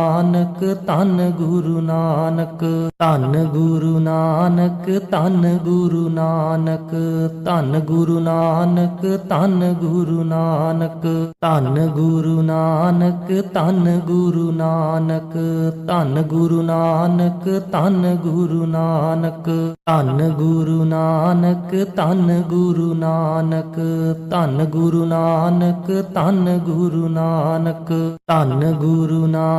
ਨਾਨਕ ਧੰਨ ਗੁਰੂ ਨਾਨਕ ਧੰਨ ਗੁਰੂ ਨਾਨਕ ਧੰਨ ਗੁਰੂ ਨਾਨਕ ਧੰਨ ਗੁਰੂ ਨਾਨਕ ਧੰਨ ਗੁਰੂ ਨਾਨਕ ਧੰਨ ਗੁਰੂ ਨਾਨਕ ਧੰਨ ਗੁਰੂ ਨਾਨਕ ਧੰਨ ਗੁਰੂ ਨਾਨਕ ਧੰਨ ਗੁਰੂ ਨਾਨਕ ਧੰਨ ਗੁਰੂ ਨਾਨਕ ਧੰਨ ਗੁਰੂ ਨਾਨਕ ਧੰਨ ਗੁਰੂ ਨਾਨਕ ਧੰਨ ਗੁਰੂ ਨਾਨਕ ਧੰਨ ਗੁਰੂ ਨਾਨਕ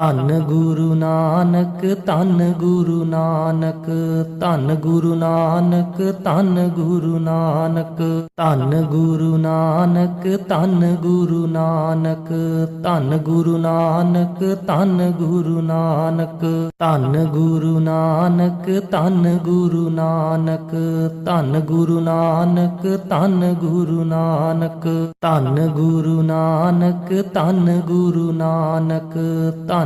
ਧੰਨ ਗੁਰੂ ਨਾਨਕ ਧੰਨ ਗੁਰੂ ਨਾਨਕ ਧੰਨ ਗੁਰੂ ਨਾਨਕ ਧੰਨ ਗੁਰੂ ਨਾਨਕ ਧੰਨ ਗੁਰੂ ਨਾਨਕ ਧੰਨ ਗੁਰੂ ਨਾਨਕ ਧੰਨ ਗੁਰੂ ਨਾਨਕ ਧੰਨ ਗੁਰੂ ਨਾਨਕ ਧੰਨ ਗੁਰੂ ਨਾਨਕ ਧੰਨ ਗੁਰੂ ਨਾਨਕ ਧੰਨ ਗੁਰੂ ਨਾਨਕ ਧੰਨ ਗੁਰੂ ਨਾਨਕ ਧੰਨ ਗੁਰੂ ਨਾਨਕ ਧੰਨ ਗੁਰੂ ਨਾਨਕ ਧੰਨ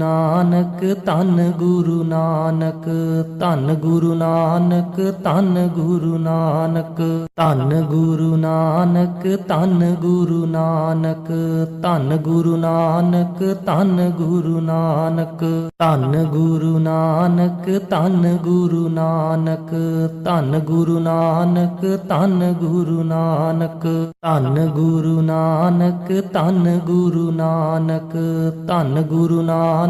ਨਾਨਕ ਧੰਨ ਗੁਰੂ ਨਾਨਕ ਧੰਨ ਗੁਰੂ ਨਾਨਕ ਧੰਨ ਗੁਰੂ ਨਾਨਕ ਧੰਨ ਗੁਰੂ ਨਾਨਕ ਧੰਨ ਗੁਰੂ ਨਾਨਕ ਧੰਨ ਗੁਰੂ ਨਾਨਕ ਧੰਨ ਗੁਰੂ ਨਾਨਕ ਧੰਨ ਗੁਰੂ ਨਾਨਕ ਧੰਨ ਗੁਰੂ ਨਾਨਕ ਧੰਨ ਗੁਰੂ ਨਾਨਕ ਧੰਨ ਗੁਰੂ ਨਾਨਕ ਧੰਨ ਗੁਰੂ ਨਾਨਕ ਧੰਨ ਗੁਰੂ ਨਾਨਕ ਧੰਨ ਗੁਰੂ ਨਾਨਕ